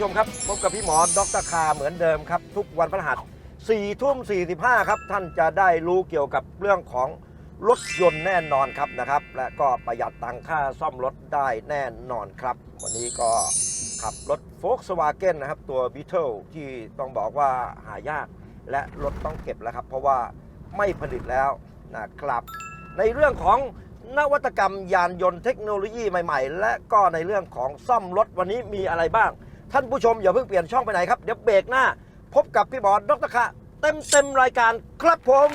ผู้ชมครับพบกับพี่หมอดรคาเหมือนเดิมครับ ทุกวันพฤหัส4ทุ่ม45 ครับ ท่านจะได้รู้เกี่ยวกับเรื่องของรถยนต์แน่นอนครับนะครับ และก็ประหยัดตังค่าซ่อมรถได้แน่นอนครับ วันนี้ก็ขับรถ Volkswagen นะครับ ตัว Beetle ที่ต้องบอกว่าหายากและรถต้องเก็บแล้วครับ เพราะว่าไม่ผลิตแล้วนะครับ ในเรื่องของนวัตกรรมยานยนต์เทคโนโลยีใหม่ ๆ และก็ในเรื่องของซ่อมรถวันนี้มีอะไรบ้าง ท่านผู้ชมอย่าเพิ่งเปลี่ยนช่องไปไหนครับ เดี๋ยวเบรกหน้า พบกับพี่บอลดรคะเต็มเต็มๆรายการครับผม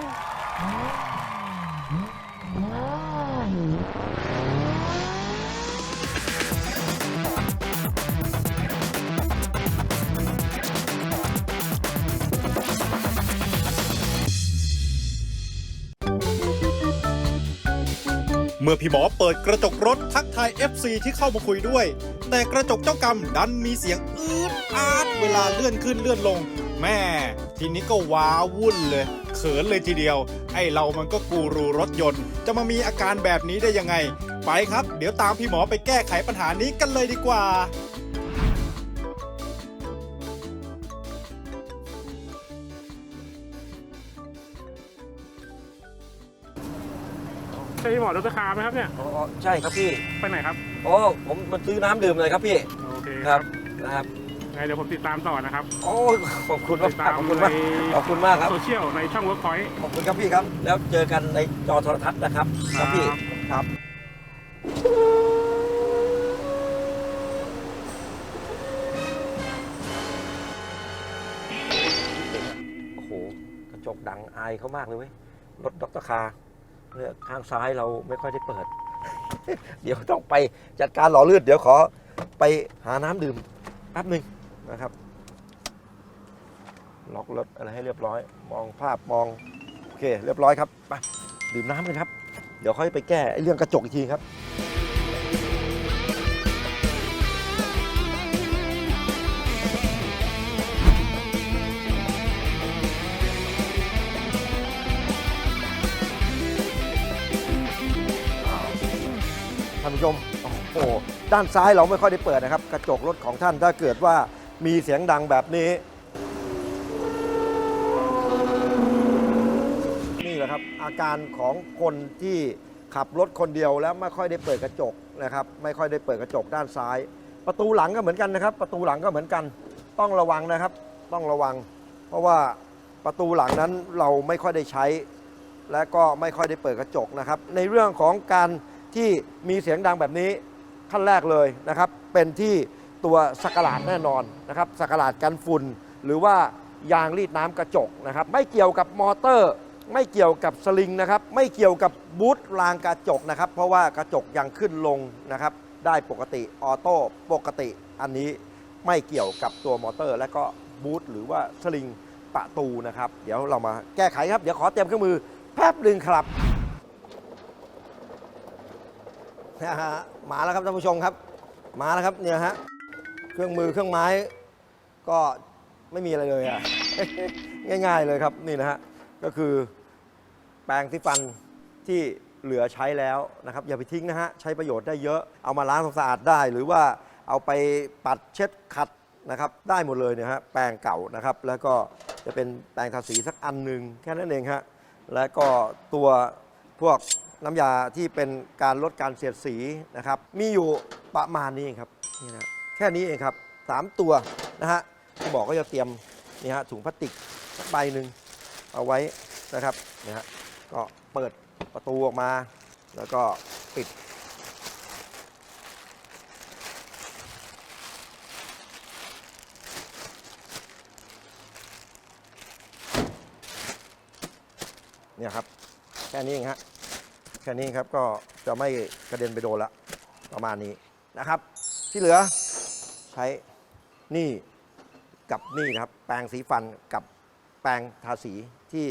เมื่อพี่หมอเปิดกระจกรถทักทาย FC ที่เข้ามาคุยด้วย แต่กระจกเจ้ากรรมดันมีเสียงอืดอาดเวลาเลื่อนขึ้นเลื่อนลง แม่ ทีนี้ก็ว้าวุ่นเลย เขินเลยทีเดียว ไอเรามันก็กูรูรถยนต์ จะมามีอาการแบบนี้ได้ยังไง ไปครับ เดี๋ยวตามพี่หมอไปแก้ไขปัญหานี้กันเลยดีกว่า ช่พี่หมอดรคาไหมครับเนี่ยอ๋อใช่ครับพี่ไปไหนครับโอ้ผมมาซื้อน้ำดื่มเลยครับพี่โอเคครับนะครับไงเดี๋ยวผมติดตามต่อนะครับโอ้ยขอบคุณมากติดตามขอบคุณมากในขอบคุณมากครับโซเชียลในช่องเวิร์กพอยต์ขอบคุณครับพี่ครับ แล้วเจอกันในจอโทรทัศน์นะครับครับพี่ครับโอ้โหกระจกดังอายเขามากเลยเว้ยรถดรคา เนี่ยข้างซ้ายเราไม่ค่อยได้เปิด เดี๋ยวต้องไปจัดการหล่อเลือดเดี๋ยวขอไปหาน้ำดื่มแป๊บหนึ่งนะครับ ล็อกรถอะไรให้เรียบร้อย มองภาพมอง โอเค เรียบร้อยครับไปดื่มน้ำกันครับ เดี๋ยวค่อยไปแก้เรื่องกระจกอีกทีครับ ท่านผู้ชมโอ้โหด้านซ้ายเราไม่ค่อยได้เปิดนะครับ กระจกรถของท่านถ้าเกิดว่ามีเสียงดังแบบนี้ นี่แหละครับ อาการของคนที่ขับรถคนเดียวแล้วไม่ค่อยได้เปิดกระจกนะครับ ไม่ค่อยได้เปิดกระจกด้านซ้าย ประตูหลังก็เหมือนกันนะครับ ประตูหลังก็เหมือนกัน ต้องระวังนะครับ ต้องระวัง เพราะว่าประตูหลังนั้นเราไม่ค่อยได้ใช้ และก็ไม่ค่อยได้เปิดกระจกนะครับ ในเรื่องของการ ที่มีเสียงดังแบบนี้ขั้นแรกเลยนะครับ เป็นที่ตัวสกหลาดแน่นอนนะครับสกหลาดกันฝุ่น หรือว่ายางรีดน้ำกระจกนะครับ ไม่เกี่ยวกับมอเตอร์ ไม่เกี่ยวกับสลิงนะครับ ไม่เกี่ยวกับบูทรางกระจกนะครับ เพราะว่ากระจกยังขึ้นลงนะครับ ได้ปกติออโต้ปกติอันนี้ไม่เกี่ยวกับตัวมอเตอร์ และก็บูทหรือว่าสลิงประตูนะครับ เดี๋ยวเรามาแก้ไขครับ เดี๋ยวขอเตรียมเครื่องมือแป๊บหนึ่งครับ นะฮะมาแล้วครับท่านผู้ชมครับ มาแล้วครับเนี่ยฮะเครื่องมือเครื่องไม้ ก็ไม่มีอะไรเลยอะง่าย ๆเลยครับนี่นะฮะก็คือแปรงที่ฟันที่เหลือใช้แล้วนะครับ อย่าไปทิ้งนะฮะใช้ประโยชน์ได้เยอะเอามาล้างทำสะอาดได้ หรือว่าเอาไปปัดเช็ดขัดนะครับ ได้หมดเลยเนี่ยฮะแปรงเก่านะครับ แล้วก็จะเป็นแปรงทาสีสักอันหนึ่งแค่นั้นเองฮะแล้วก็ตัวพวก น้ำยาที่เป็นการลดการเสียดสีนะครับ มีอยู่ประมาณนี้เองครับนี่นะแค่นี้เองครับสามตัวนะฮะที่บอกก็จะเตรียมนี่ฮะถุงพลาสติกสักใบหนึ่งเอาไว้นะครับนะฮะก็เปิดประตูออกมา แล้วก็ปิด เนี่ยครับ แค่นี้เองฮะ แค่นี้ครับก็จะไม่กระเด็นไปโดนละประมาณนี้นะครับ ที่เหลือใช้นี่กับนี่นะครับ แปรงสีฟันกับแปรงทาสีที่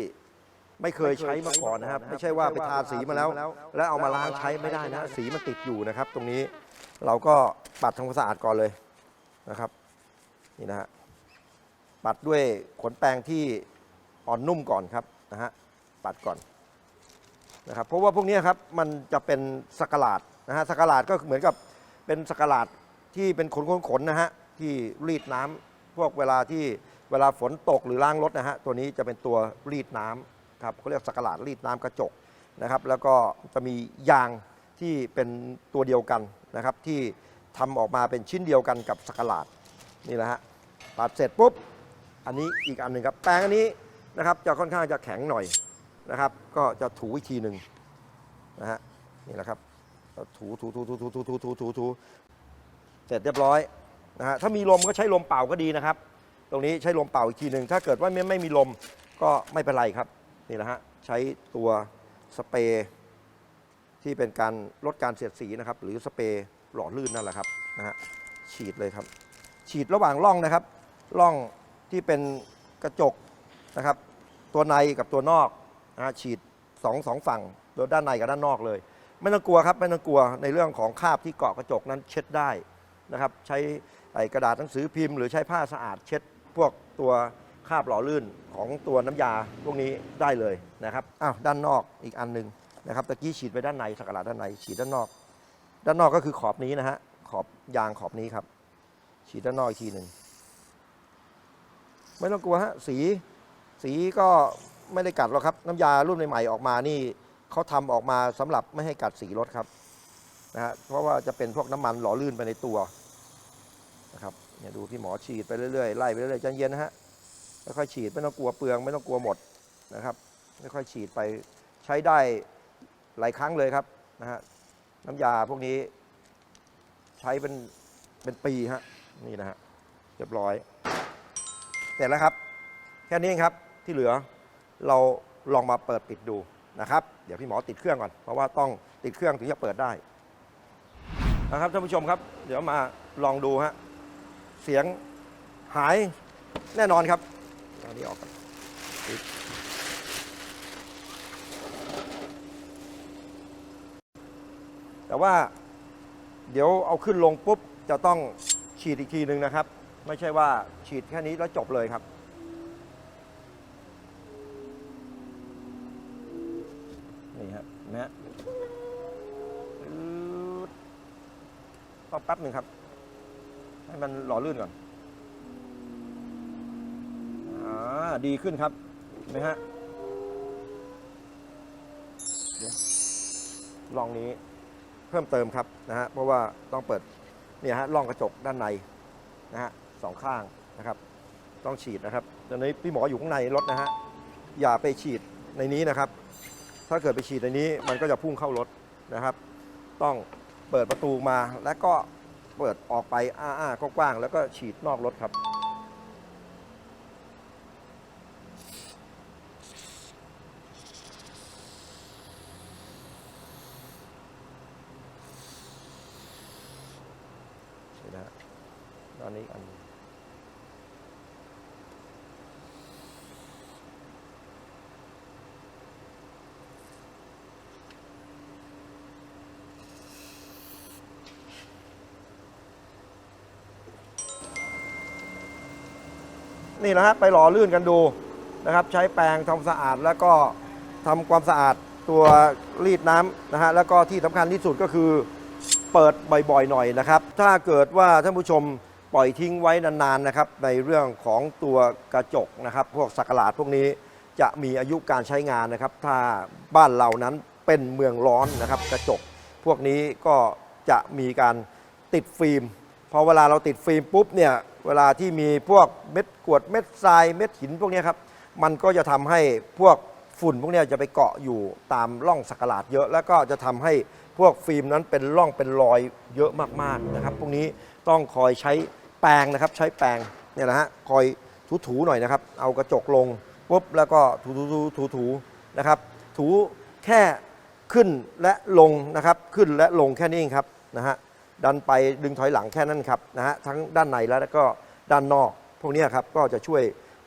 ไม่เคยใช้มาก่อนนะครับ ไม่ใช่ว่าไปทาสีมาแล้ว แล้วเอามาล้างใช้ไม่ได้นะ สีมันติดอยู่นะครับ ตรงนี้เราก็ปัดทำความสะอาดก่อนเลยนะครับ นี่นะฮะปัดด้วยขนแปรงที่อ่อนนุ่มก่อนครับนะฮะปัดก่อน นะครับเพราะว่าพวกนี้ครับมันจะเป็นสกหลาดนะฮะสกหลาดก็เหมือนกับเป็นสกหลาดที่เป็นขนขนๆนะฮะที่รีดน้ำพวกเวลาที่เวลาฝนตกหรือล้างรถนะฮะตัวนี้จะเป็นตัวรีดน้ำครับเขาเรียกสกหลาดรีดน้ำกระจกนะครับ แล้วก็จะมียางที่เป็นตัวเดียวกันนะครับที่ทำออกมาเป็นชิ้นเดียวกันกับสกหลาดนี่แหละฮะตัดเสร็จปุ๊บอันนี้อีกอันหนึ่งครับแปรงอันนี้นะครับจะค่อนข้างจะแข็งหน่อย นะครับ ก็จะถูอีกทีหนึ่งนะฮะนี่แหละครับถูถูถูถูถูถูถูถูถูถูเสร็จเรียบร้อยนะฮะถ้ามีลมก็ใช้ลมเป่าก็ดีนะครับ ตรงนี้ใช้ลมเป่าอีกทีหนึ่งถ้าเกิดว่าไม่ไม่มีลมก็ไม่เป็นไรครับนี่แหละฮะใช้ตัวสเปรย์ที่เป็นการลดการเสียดสีนะครับ หรือสเปรย์หล่อลื่นนั่นแหละครับนะฮะฉีดเลยครับ ฉีดระหว่างร่องนะครับร่องที่เป็นกระจกนะครับ ตัวในกับตัวนอก นะฉีดสองสองฝั่งโดยด้านในกับด้านนอกเลย ไม่ต้องกลัวครับไม่ต้องกลัวในเรื่องของคราบที่เกาะกระจกนั้นเช็ดได้นะครับ ใช้กระดาษหนังสือพิมพ์หรือใช้ผ้าสะอาดเช็ดพวกตัวคราบหล่อลื่นของตัวน้ำยาพวกนี้ได้เลยนะครับอ้าวด้านนอกอีกอันหนึ่งนะครับตะกี้ฉีดไปด้านในสักการะด้านในฉีดด้านนอก ด้านนอกก็คือขอบนี้นะฮะขอบยางขอบนี้ครับ ฉีดด้านนอกอีกทีหนึ่งไม่ต้องกลัวฮะสีสีก็ ไม่ได้กัดหรอกครับ น้ำยารุ่นใหม่ๆออกมานี่เขาทำออกมาสำหรับไม่ให้กัดสีรถครับนะฮะเพราะว่าจะเป็นพวกน้ำมันหล่อลื่นไปในตัวนะครับเนี่ยดูพี่หมอฉีดไปเรื่อยๆไล่ไปเรื่อยๆใจเย็นนะฮะค่อยๆฉีดไม่ต้องกลัวเปลือง ไม่ต้องกลัวหมดนะครับค่อยๆฉีดไปใช้ได้หลายครั้งเลยครับนะฮะน้ำยาพวกนี้ใช้เป็นเป็นปีฮะนี่นะฮะเรียบร้อยเสร็จแล้วครับ แค่นี้เองครับที่เหลือ เราลองมาเปิดปิดดูนะครับ เดี๋ยวพี่หมอติดเครื่องก่อน เพราะว่าต้องติดเครื่องถึงจะเปิดได้นะครับท่านผู้ชมครับ เดี๋ยวมาลองดูฮะเสียงหายแน่นอนครับเอาอันนี้ออกก่อนแต่ว่าเดี๋ยวเอาขึ้นลงปุ๊บจะต้องฉีดอีกทีหนึ่งนะครับ ไม่ใช่ว่าฉีดแค่นี้แล้วจบเลยครับ นี่ฮะเห็นะฮะอืดต้อง แป๊บหนึ่งครับ ให้มันหล่อลื่นก่อนอ่าดีขึ้นครับนไหมฮะลองนี้เพิ่มเติมครับนะฮะเพราะว่าต้องเปิดเนี่ยฮะร่องกระจกด้านในนะฮะสองข้างนะครับ ต้องฉีดนะครับตอนนี้พี่หมออยู่ข้างในรถนะฮะอย่าไปฉีดในนี้นะครับ ถ้าเกิดไปฉีดในนี้มันก็จะพุ่งเข้ารถนะครับ ต้องเปิดประตูมาแล้วก็ เปิดออกไปอ้าๆกว้างๆแล้วก็ฉีดนอกรถครับ นี่นะฮะตอนนี้อัน นี่นะฮะไปหล่อลื่นกันดูนะครับ ใช้แปรงทำสะอาดแล้วก็ทำความสะอาดตัวรีดน้ำนะฮะแล้วก็ที่สำคัญที่สุดก็คือเปิดบ่อยๆหน่อยนะครับ ถ้าเกิดว่าท่านผู้ชมปล่อยทิ้งไว้นานๆนะครับ ในเรื่องของตัวกระจกนะครับ พวกสักหลาดพวกนี้จะมีอายุการใช้งานนะครับ ถ้าบ้านเรานั้นเป็นเมืองร้อนนะครับ กระจก พวกนี้ก็จะมีการติดฟิล์มพอเวลาเราติดฟิล์มปุ๊บเนี่ย เวลาที่มีพวกเม็ดกรวดเม็ดทรายเม็ดหินพวกนี้ครับมันก็จะทำให้พวกฝุ่นพวกนี้จะไปเกาะอยู่ตามร่องสักหลาดเยอะ แล้วก็จะทำให้พวกฟิล์มนั้นเป็นร่องเป็นรอยเยอะมากๆนะครับพวกนี้ต้องคอยใช้แปรงนะครับ ใช้แปรงเนี่ยนะฮะคอยถูๆหน่อยนะครับ เอากระจกลงปุ๊บแล้วก็ถูๆถูๆนะครับ ถูแค่ขึ้นและลงนะครับ ขึ้นและลงแค่นี้เองครับนะฮะ ดันไปดึงถอยหลังแค่นั้นครับนะฮะทั้งด้านในแล้วก็ด้านนอก พวกนี้ครับก็จะช่วย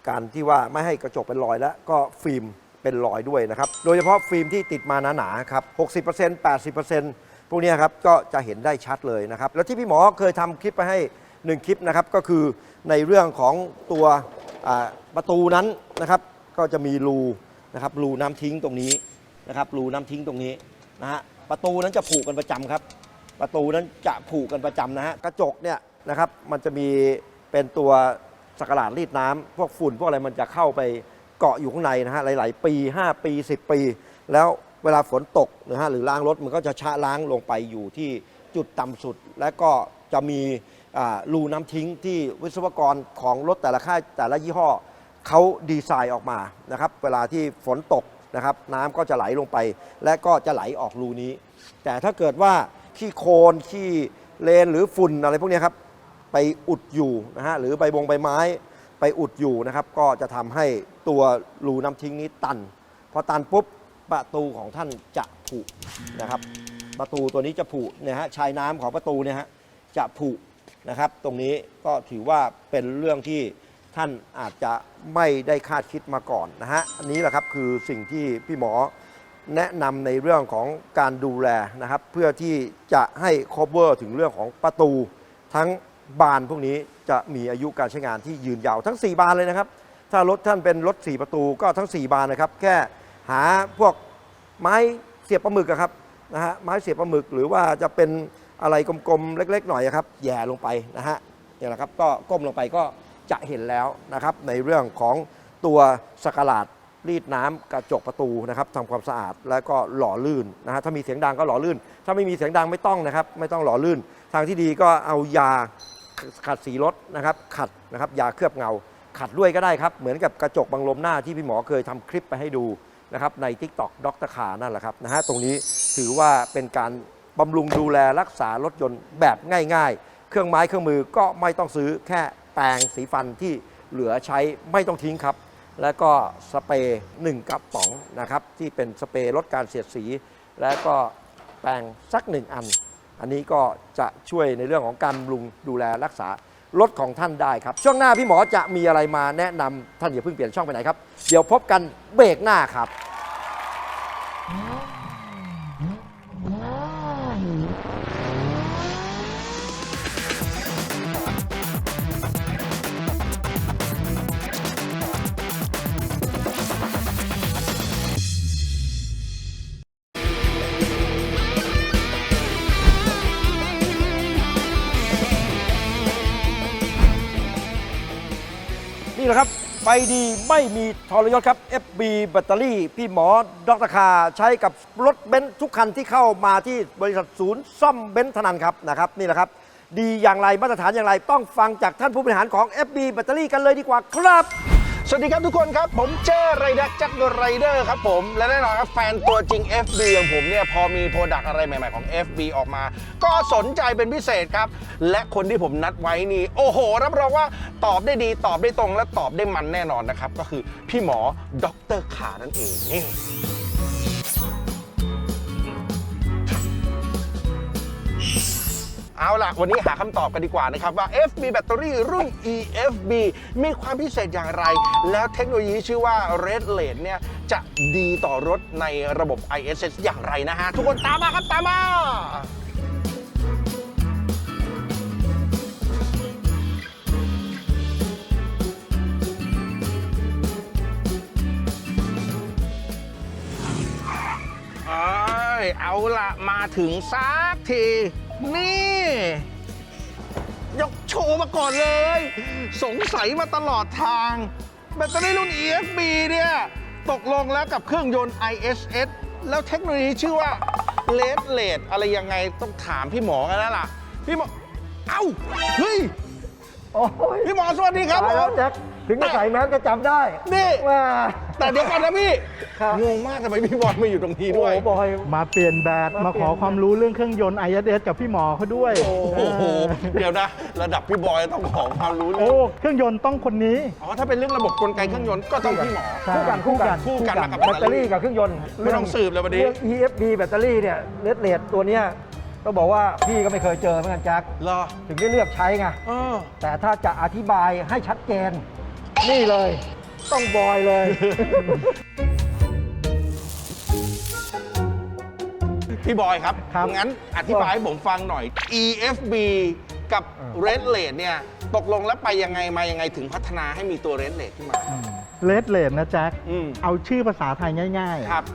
การที่ว่าไม่ให้กระจกเป็นรอยและก็ฟิล์มเป็นรอยด้วยนะครับ โดยเฉพาะฟิล์มที่ติดมาหนาๆครับ 60% 80%พวกนี้ครับก็จะเห็นได้ชัดเลยนะครับ แล้วที่พี่หมอเคยทำคลิปไปให้ 1 คลิปนะครับ ก็คือในเรื่องของตัวประตูนั้นนะครับ ก็จะมีรูนะครับรูน้ำทิ้งตรงนี้นะครับรูน้ำทิ้งตรงนี้นะฮะประตูนั้นจะผูกกันประจำครับ ประตูนั้นจะผูกกันประจำนะฮะกระจกเนี่ยนะครับมันจะมีเป็นตัวสกหลาดรีดน้ำพวกฝุ่น พวกอะไรมันจะเข้าไปเกาะอยู่ข้างในนะฮะหลาย ๆ ปี 5 ปี 10 ปี แล้วเวลาฝนตกนะฮะหรือล้างรถมันก็จะชะล้างลงไปอยู่ที่จุดต่ำสุด และก็จะมีรูน้ำทิ้งที่วิศวกรของรถแต่ละค่ายแต่ละยี่ห้อเขาดีไซน์ออกมานะครับเวลาที่ฝนตกนะครับน้ำก็จะไหลลงไป และก็จะไหลออกรูนี้ แต่ถ้าเกิดว่า ขี้โคลนขี้เลนหรือฝุ่นอะไรพวกนี้ครับไปอุดอยู่นะฮะหรือใบบงใบไม้ไปอุดอยู่นะครับ ก็จะทำให้ตัวรูน้ำทิ้งนี้ตันพอตันปุ๊บประตูของท่านจะผุนะครับ ประตูตัวนี้จะผุเนี่ยฮะชายน้ำของประตูเนี่ยฮะจะผุนะครับ ตรงนี้ก็ถือว่าเป็นเรื่องที่ท่านอาจจะไม่ได้คาดคิดมาก่อนนะฮะอันนี้แหละครับคือสิ่งที่พี่หมอ แนะนำในเรื่องของการดูแลนะครับ เพื่อที่จะให้ cover ถึงเรื่องของประตู ทั้งบานพวกนี้จะมีอายุการใช้งานที่ยืนยาวทั้ง 4 บานเลยนะครับ ถ้ารถท่านเป็นรถ 4 ประตูก็ทั้ง 4 บานนะครับ แค่หาพวกไม้เสียบปลาหมึกครับนะฮะไม้เสียบปลาหมึก หรือว่าจะเป็นอะไรกลมๆเล็ก ๆ หน่อยครับแย่ลงไปนะฮะเนี่ยแหละครับก็ก้มลงไปก็จะเห็นแล้วนะครับในเรื่องของตัวสกลาด รีดน้ำกระจกประตูนะครับทำความสะอาดแล้วก็หล่อลื่นนะฮะถ้ามีเสียงดังก็หล่อลื่น ถ้าไม่มีเสียงดังไม่ต้องนะครับ ไม่ต้องหล่อลื่น ทางที่ดีก็เอายาขัดสีรถนะครับ ขัดนะครับยาเคลือบเงา ขัดด้วยก็ได้ครับ เหมือนกับกระจกบังลมหน้าที่พี่หมอเคยทำคลิปไปให้ดูนะครับใน t ิ k t o k ดรคานั่นแหละครับนะฮะตรงนี้ถือว่าเป็นการบำรุงดูแลรักษารถยนต์แบบง่าย ๆ เครื่องไม้เครื่องมือก็ไม่ต้องซื้อแค่แปรงสีฟันที่เหลือใช้ไม่ต้องทิ้งครับ แล้วก็สเปรย์หนึ่งกระป๋องนะครับที่เป็นสเปรย์ลดการเสียดสี แล้วก็แปรงสักหนึ่งอัน อันนี้ก็จะช่วยในเรื่องของการบำรุงดูแลรักษารถของท่านได้ครับ ช่วงหน้าพี่หมอจะมีอะไรมาแนะนำท่านอย่าเพิ่งเปลี่ยนช่องไปไหนครับ เดี๋ยวพบกันเบรกหน้าครับ ดีไม่มีทรยศครับ FB แบตเตอรี่ พี่หมอดรคาใช้กับรถเบนซ์ทุกคันที่เข้ามาที่บริษัทศูนย์ซ่อมเบนซ์เทานันครับนะครับนี่แหละครับ ดีอย่างไรมาตรฐานอย่างไรต้องฟังจากท่านผู้บริหารของ FB แบตเตอรี่กันเลยดีกว่าครับ สวัสดีครับทุกคนครับ ผมเจ้ไรดักจักรไรเดอร์ครับผม และแน่นอนครับแฟนตัวจริง FB อย่างผมเนี่ยพอมีโปรดักอะไรใหม่ๆของ FB ออกมา ก็สนใจเป็นพิเศษครับ และคนที่ผมนัดไว้นี่ โอ้โห รับรองว่าตอบได้ดีตอบได้ตรงและตอบได้มันแน่นอนนะครับ ก็คือพี่หมอดรขานั่นเองนี่ เอาล่ะ วันนี้หาคำตอบกันดีกว่านะครับ ว่า FB แบตเตอรี่รุ่น EFB มีความพิเศษอย่างไร แล้วเทคโนโลยีชื่อว่า Red Lane เนี่ย จะดีต่อรถในระบบ ISS อย่างไรนะฮะ ทุกคนตามมาครับ ตามมาเอ้ยเอาละมาถึงสักที นี่ ยกโชว์มาก่อนเลย สงสัยมาตลอดทาง แบตเตอรี่รุ่น EFB เนี่ย ตกลงแล้วกับเครื่องยนต์ ISS แล้วเทคโนโลยีชื่อว่า l e d l a d อะไรยังไงต้องถามพี่หมอกันแล้วล่ะ พี่หมอ เอ้า เฮ้ย โอ้ยพี่หมอสวัสดีครับตายแล้วผมแจ็คถึงจะใส่แมสก็จำได้นี่ว่า แต่เดี๋ยวก่อนนะพี่ครับ งงมากทำไมพี่บอลมาอยู่ตรงนี้ด้วย โอ้บอย มาเปลี่ยนแบตมามาเปลี่ขยนอความรู้เรื่องเครื่องยนต์ ISS กับพี่หมอเขาด้วยโอ้โห เดี๋ยวนะ ระดับพี่บอยต้องขอความรู้เรื่โอ้องเครื่องยนต์ต้องคนนี้ อ๋อถ้าเป็นเรื่องระบบกลไกเครื่องยนต์ก็ต้องพี่หมอ ใช่ คู่กันคู่กันคู่กันมากับแบตเตอรี่กับเครื่องยนต์ไม่ต้องสืบเลยวันนี้ เรื่อง EFB แบตเตอรี่เนี่ยเลดเลดตัวเนี้ยต้องบอกว่าพี่ก็ไม่เคยเจอเหมือนกันแจ็คเหรอถึงได้เลือกใช้ไง เออแต่ถ้าจะอธิบายให้ชัดเจนนี่เลย ต้องบอยเลย พี่บอยครับ ครับงั้นอธิบายให้ผมฟังหน่อย EFB กับ Red Lane เนี่ย ตกลงแล้วไปยังไงมายังไงถึงพัฒนาให้มีตัว Red Lane ขึ้นมา เลดเลนนะแจ็คอืม เอาชื่อภาษาไทยง่ายครับ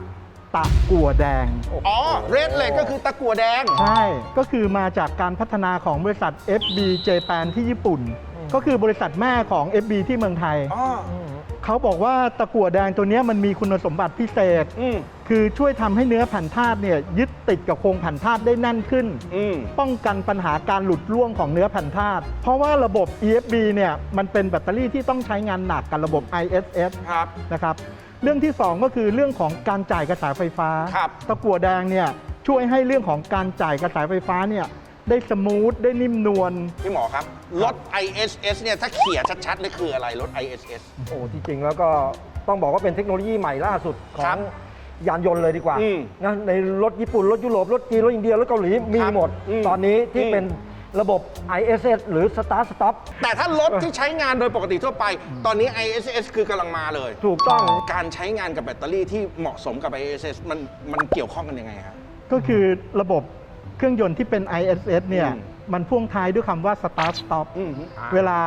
ตะกั่วแดง อ๋อเรดเลกก็คือตะกั่วแดง ใช่ ก็คือมาจากการพัฒนาของบริษัท FB Japan ที่ญี่ปุ่น ก็คือบริษัทแม่ของ FB ที่เมืองไทย อ๋อ เขาบอกว่าตะกั่วแดงตัวเนี้ยมันมีคุณสมบัติพิเศษอืมคือช่วยทำให้เนื้อแผ่นธาตุเนี่ยยึดติดกับโครงแผ่นธาตุได้แน่นขึ้นอืมป้องกันปัญหาการหลุดร่วงของเนื้อแผ่นธาตุ เพราะว่าระบบ EFB เนี่ยมันเป็นแบตเตอรี่ที่ต้องใช้งานหนักกับระบบ ISS ครับนะครับ เรื่องที่ 2 ก็คือเรื่องของการจ่ายกระแสไฟฟ้าครับตะกั่วแดงเนี่ยช่วยให้เรื่องของการจ่ายกระแสไฟฟ้าเนี่ย ได้สมูท ได้นิ่มนวล พี่หมอครับ รถ ISS เนี่ย ถ้าเขี่ยชัดๆเลยคืออะไรรถ ISS โอ้ที่จริงแล้วก็ต้องบอกว่าเป็นเทคโนโลยีใหม่ล่าสุดขอครังบยานยนต์เลยดีกว่าอืมนะในรถญี่ปุ่น รถยุโรป รถจีน รถอินเดีย รถเกาหลี มีครับหมด อืมตอนนี้ที่อืม เป็นระบบ ISS หรือ Start Stop แต่ถ้ารถที่ใช้งานโดยปกติทั่วไป ตอนนี้ ISS คือกำลังมาเลย ถูกต้อง การใช้งานกับแบตเตอรี่ที่เหมาะสมกับ ISS มันมันเกี่ยวข้องกันยังไงครับ ก็คือระบบ เครื่องยนต์ที่เป็น ISS เนี่ยอืมมันพ่วงท้ายด้วยคำว่า start stop อืมเวลา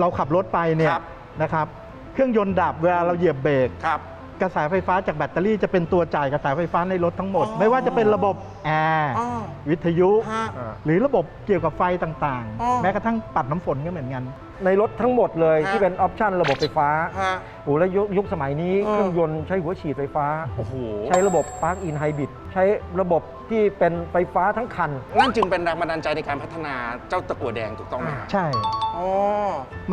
เราขับรถไปเนี่ยครับ นะครับ เครื่องยนต์ดับเวลาเราเหยียบเบรก ครับ กระแสไฟฟ้าจากแบตเตอรี่จะเป็นตัวจ่ายกระแสไฟฟ้าในรถทั้งหมด อ๋อไม่ว่าจะเป็นระบบแอร์อ๋อวิทยุ ฮะหรือระบบเกี่ยวกับไฟต่างอ๋อ ๆ แม้กระทั่งปัดน้ำฝนก็เหมือนกัน ในรถทั้งหมดเลยฮะ ที่เป็นออปชันระบบไฟฟ้าฮะ โอ้แล้วยุคยุคสมัยนี้เออ เครื่องยนต์ใช้หัวฉีดไฟฟ้า โอ้โห ใช้ระบบ Park in Hybrid ใช้ระบบที่เป็นไฟฟ้าทั้งคัน นั่นจึงเป็นแรงบันดาลใจในการพัฒนาเจ้าตะกั่วแดงถูกต้องไหมครับใช่ อ๋อ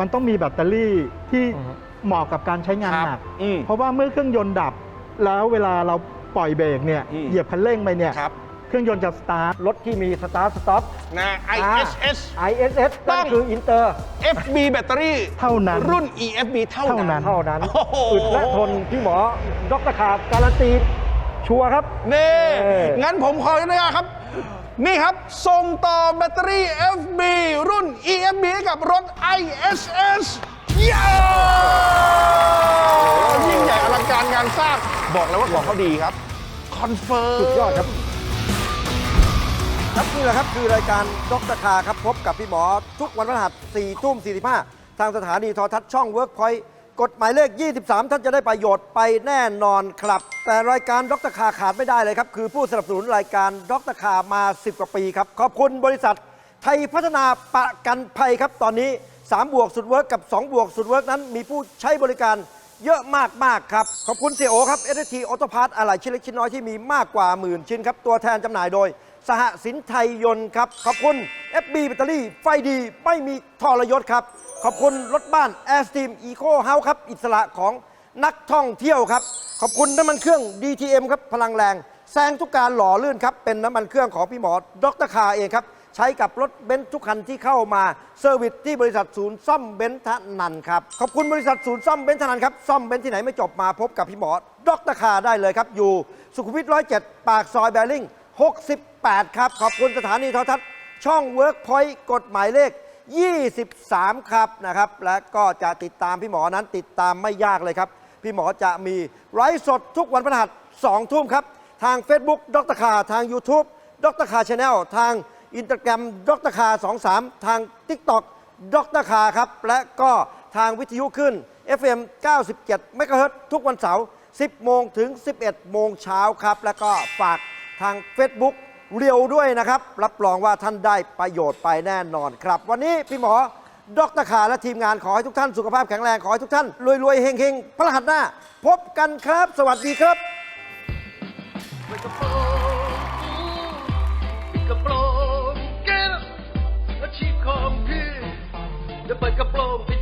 มันต้องมีแบตเตอรี่ที่อือฮึ เหมาะกับการใช้งานครับหนัก อืม เพราะว่าเมื่อเครื่องยนต์ดับ แล้วเวลาเราปล่อยเบรกเนี่ยอืม เหยียบคันเร่งไปเนี่ยครับเครื่องยนต์จะสตาร์ทรถที่มี Start Stop นะ ISS ISS ต้นั่องนคืออินเตอร์ FB แบตเตอรี่เท่านั้นรุ่น EFB เท่าเท่านั้ นั้นนเท่านั้นโอ้โห อึดและทนพี่หมอดรขาการันตีชัวร์ครับ นี่ เออ งั้นผมขออนุญาตครับ นี่ครับ ส่งต่อแบตเตอรี่ FB รุ่น EFB ให้กับรถ ISS เย้ยิ่งใหญ่อลังการงานสร้าง บอกเลยว่าของเขาดีครับ คอนเฟิร์ม สุดยอดครับ ครับนี่แหละครับคือรายการดรคาครับพบกับพี่หมอ ทุกวันพฤหัส4ทุ่ม45 ทางสถานีโทรทัศน์ช่อง Workpoint กฎหมายเลข 23 ท่านจะได้ประโยชน์ไปแน่นอนครับ แต่รายการดรคาขาดไม่ได้เลยครับ คือผู้สนับสนุนรายการดรคามา 10 กว่าปีครับ ขอบคุณบริษัทไทยพัฒนาประกันภัยครับตอนนี้ 3 บวกสุดเวิร์กกับ 2 บวกสุดเวิร์กนั้นมีผู้ใช้บริการเยอะมากมากครับ ขอบคุณเสียโอครับ s อ t ออโตพาร์ตอะไหล่ชิ้นเล็กชิ้นน้อยที่มีมากกว่าหมื่นชิ้นครับ ตัวแทนจำหน่ายโดย สหสินไทยยนต์ครับ ขอบคุณ FB แบตเตอรี่ไฟดีไม่มีทรยศครับ ขอบคุณรถบ้าน Air Steam Eco House ครับ อิสระของนักท่องเที่ยวครับ ขอบคุณน้ำมันเครื่อง DTM ครับพลังแรงแซงทุกการหล่อลื่นครับเป็นน้ำมันเครื่องของพี่หมอดรคาเองครับ ใช้กับรถเบนซ์ทุกคันที่เข้ามาเซอร์วิสที่บริษัทศูนย์ซ่อมเบนซ์ทนันครับ ขอบคุณบริษัทศูนย์ซ่อมเบนซ์ทนันครับ ซ่อมเบนซ์ที่ไหนไม่จบมาพบกับพี่หมอดรคาได้เลยครับ อยู่สุขุมวิท107ปากซอยแบริ่ง68 ครับ ขอบคุณสถานีโทรทัศน์ช่อง Workpoint กฎหมายเลข 23 ครับนะครับ และก็จะติดตามพี่หมอนั้นติดตามไม่ยากเลยครับ พี่หมอจะมีไลฟ์สดทุกวันพฤหัส2ทุ่มครับ ทาง Facebook ดรคาทาง YouTube ดรคาชาแนลทาง อินสตาแกรมดรคา23 ทาง TikTok ดรคาครับ และก็ทางวิทยุขึ้น FM 97เมกะเฮิรตทุกวันเสาร์ 10 โมงถึง 11 โมงเช้าครับ แล้วก็ฝากทาง Facebook เรียวด้วยนะครับ รับรองว่าท่านได้ประโยชน์ไปแน่นอนครับ วันนี้พี่หมอดรคาและทีมงานขอให้ทุกท่านสุขภาพแข็งแรง ขอให้ทุกท่านรวยๆเฮงๆพระรหัสหน้า พบกันครับ สวัสดีครับ เปิดกระโปรงปิดกระโปรง